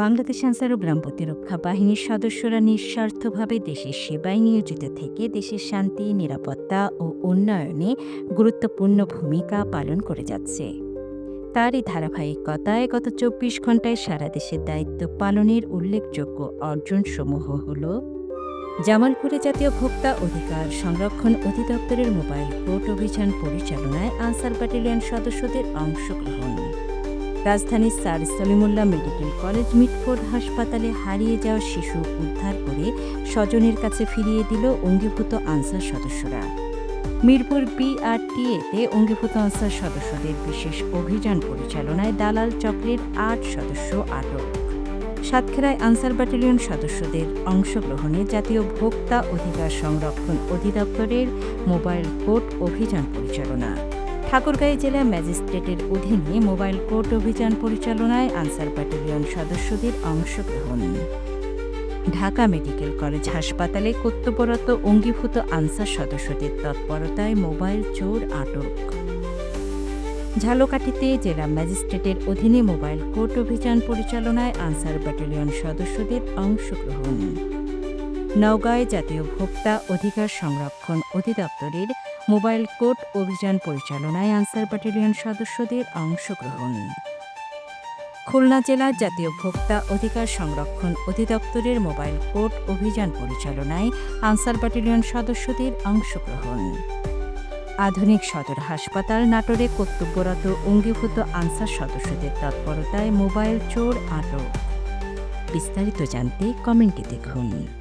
বাংলাদেশ আনসার ও গ্রাম প্রতিরক্ষা বাহিনীর সদস্যরা নিঃস্বার্থভাবে দেশের সেবায় নিয়োজিত থেকে দেশের শান্তি, নিরাপত্তা ও উন্নয়নে গুরুত্বপূর্ণ ভূমিকা পালন করে যাচ্ছে। তারই ধারাবাহিকতায় গত চব্বিশ ঘন্টায় সারা দেশের দায়িত্ব পালনের উল্লেখযোগ্য অর্জনসমূহ হল জামালপুরে জাতীয় ভোক্তা অধিকার সংরক্ষণ অধিদপ্তরের মোবাইল কোর্ট অভিযান পরিচালনায় আনসার ব্যাটালিয়ন সদস্যদের অংশগ্রহণ। রাজধানীর sir Salimullah medical college Mitford হাসপাতালে হারিয়ে যাওয়া শিশু উদ্ধার করে স্বজনের কাছে ফিরিয়ে দিল অঙ্গীভূত আনসার সদস্যরা। মিরপুর বিআরটিএতে অঙ্গীভূত আনসার সদস্যদের বিশেষ অভিযান পরিচালনায় দালাল চক্রের আট সদস্য আটক। সাতক্ষীরায় আনসার ব্যাটালিয়ন সদস্যদের অংশগ্রহণে জাতীয় ভোক্তা অধিকার সংরক্ষণ অধিদপ্তরের মোবাইল কোর্ট অভিযান পরিচালনা। ঠাকুরগাঁও জেলা ম্যাজিস্ট্রেটের অধীনে মোবাইল কোর্ট অভিযান পরিচালনায় আনসার ব্যাটালিয়ন সদস্যদের অংশগ্রহণ। ঢাকা মেডিকেল কলেজ হাসপাতালে কর্তব্যরত অঙ্গীভূত আনসার সদস্যদের তৎপরতায় মোবাইল চোর আটক। ঝালকাঠিতে জেলা ম্যাজিস্ট্রেটের অধীনে মোবাইল কোর্ট অভিযান পরিচালনায় আনসার ব্যাটালিয়ন সদস্যদের অংশগ্রহণ। নওগাঁয় জাতীয় ভোক্তা অধিকার সংরক্ষণ অধিদপ্তরের মোবাইল কোর্ট অভিযান পরিচালনায় আনসার ব্যাটালিয়ন সদস্যদের অংশগ্রহণ। খুলনা জেলা জাতীয় ভোক্তা অধিকার সংরক্ষণ অধিদপ্তরের মোবাইল কোর্ট অভিযান পরিচালনায় আনসার ব্যাটালিয়ন সদস্যদের অংশগ্রহণ। আধুনিক সদর হাসপাতাল নাটোরে কর্তব্যরত অঙ্গীভূত আনসার সদস্যদের তৎপরতায় মোবাইল চোর আটক। বিস্তারিত জানতে কমেন্টে দেখুন।